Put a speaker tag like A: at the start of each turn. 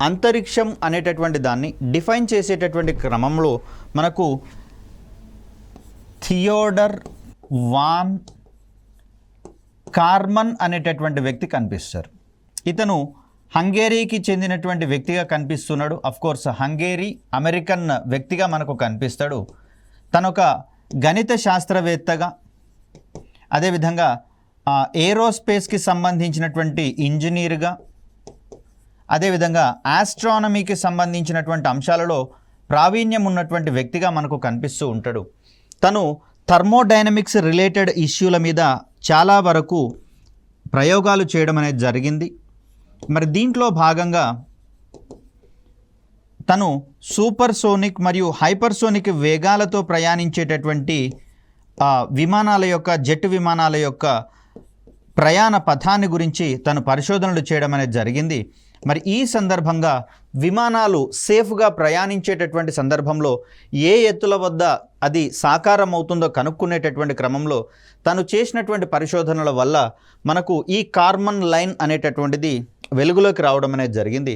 A: అంతరిక్షం అనేటటువంటి దాన్ని డిఫైన్ చేసేటటువంటి క్రమంలో మనకు థియోడర్ వాన్ కార్మన్ అనేటటువంటి వ్యక్తి కనిపిస్తారు. ఇతను హంగేరీకి చెందినటువంటి వ్యక్తిగా కనిపిస్తున్నాడు. కోర్స్ హంగేరీ అమెరికన్ వ్యక్తిగా మనకు కనిపిస్తాడు. తనొక ఒక గణిత శాస్త్రవేత్తగా అదేవిధంగా ఏరోస్పేస్కి సంబంధించినటువంటి ఇంజనీర్గా అదేవిధంగా ఆస్ట్రానమీకి సంబంధించినటువంటి అంశాలలో ప్రావీణ్యం ఉన్నటువంటి వ్యక్తిగా మనకు కనిపిస్తూ ఉంటాడు. తను థర్మోడైనమిక్స్ రిలేటెడ్ ఇష్యూల మీద చాలా వరకు ప్రయోగాలు చేయడం అనేది జరిగింది. మరి దీంట్లో భాగంగా తను సూపర్ సోనిక్ మరియు హైపర్సోనిక్ వేగాలతో ప్రయాణించేటటువంటి విమానాల యొక్క జెట్ విమానాల యొక్క ప్రయాణ పథాన్ని గురించి తను పరిశోధనలు చేయడం అనేది జరిగింది. మరి ఈ సందర్భంగా విమానాలు సేఫ్గా ప్రయాణించేటటువంటి సందర్భంలో ఏ ఎత్తుల వద్ద అది సాకారం అవుతుందో కనుక్కునేటటువంటి క్రమంలో తను చేసినటువంటి పరిశోధనల వల్ల మనకు ఈ కార్మన్ లైన్ అనేటటువంటిది వెలుగులోకి రావడం అనేది జరిగింది.